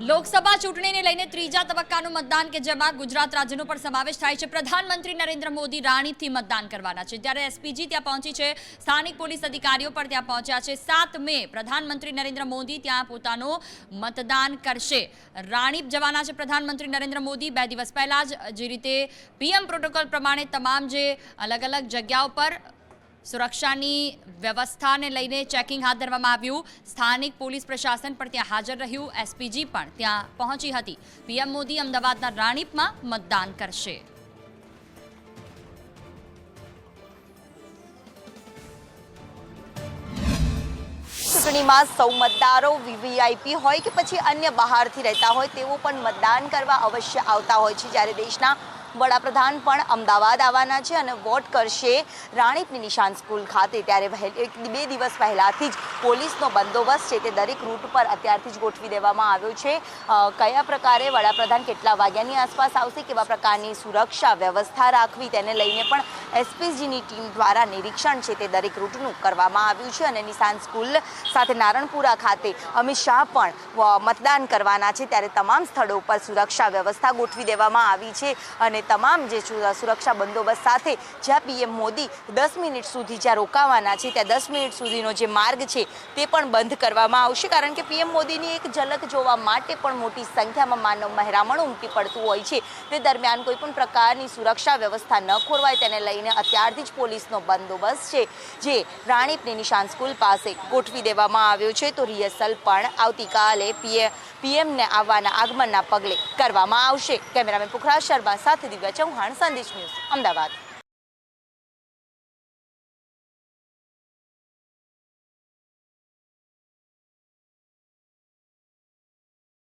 લોકસભા ચૂંટણીને લઈને ત્રીજા તબક્કાનું મતદાન કે જેમાં ગુજરાત રાજ્યનો પણ સમાવેશ થાય છે. પ્રધાનમંત્રી નરેન્દ્ર મોદી રાણીથી મતદાન કરવાના છે. ત્યારે એસપીજી ત્યાં પહોંચી છે, સ્થાનિક પોલીસ અધિકારીઓ પણ ત્યાં પહોંચ્યા છે. સાત મે પ્રધાનમંત્રી નરેન્દ્ર મોદી ત્યાં પોતાનું મતદાન કરશે. રાણીપ જવાના છે પ્રધાનમંત્રી નરેન્દ્ર મોદી. બે દિવસ પહેલા જ જે રીતે પીએમ પ્રોટોકોલ પ્રમાણે તમામ જે અલગ અલગ જગ્યાઓ પર સુરક્ષાની વ્યવસ્થાને લઈને ચેકિંગ હાથ ધરવામાં આવ્યું. સ્થાનિક પોલીસ પ્રશાસન પણ ત્યાં હાજર રહ્યું. એસપીજી પણ ત્યાં પહોંચી હતી. પીએમ મોદી અમદાવાદના રાણીપમાં મતદાન કરશે. ચૂંટણીમાં સૌ મતદારો વીવીઆઈપી હોય કે પછી અન્ય બહારથી રહેતા હોય, તેઓ પણ મતદાન કરવા અવશ્ય આવતા હોય છે. જ્યારે દેશના વડાપ્રધાન પણ અમદાવાદ આવવાના છે અને વોટ કરશે રાણીપની નિશાન સ્કૂલ ખાતે. ત્યારે બે દિવસ પહેલાંથી જ પોલીસનો બંદોબસ્ત છે તે દરેક રૂટ પર અત્યારથી જ ગોઠવી દેવામાં આવ્યો છે. કયા પ્રકારે વડાપ્રધાન કેટલા વાગ્યાની આસપાસ આવશે, કેવા પ્રકારની સુરક્ષા વ્યવસ્થા રાખવી તેને લઈને પણ એસપીજીની ટીમ દ્વારા નિરીક્ષણ છે તે દરેક રૂટનું કરવામાં આવ્યું છે. અને નિશાન સ્કૂલ સાથે નારણપુરા ખાતે અમિત શાહ પણ મતદાન કરવાના છે ત્યારે તમામ સ્થળો ઉપર સુરક્ષા વ્યવસ્થા ગોઠવી દેવામાં આવી છે અને તમામ જે સુરક્ષા બંદોબસ્ત સાથે જ્યાં પીએમ મોદી દસ મિનિટ સુધી જ્યાં રોકાવાના છે ત્યાં દસ મિનિટ સુધીનો જે માર્ગ છે તે પણ બંધ કરવામાં આવશે. કારણ કે પીએમ મોદીની એક ઝલક જોવા માટે પણ મોટી સંખ્યામાં માનવ મહેરામણ ઉમટી પડતું હોય છે. તે દરમિયાન કોઈપણ પ્રકારની સુરક્ષા વ્યવસ્થા ન ખોરવાય તેને લઈને અત્યારથી જ પોલીસનો બંદોબસ્ત છે, જે રાણીપની નિશાન સ્કૂલ પાસે ગોઠવી દેવામાં આવ્યો છે. તો રિહર્સલ પણ આવતીકાલે પીએ પીએમને આવવાના આગમનના પગલે કરવામાં આવશે. કેમેરામેન પુખરાજ શર્મા સાથે દિવ્યા ચૌહાણ, સંદેશ ન્યૂઝ, અમદાવાદ.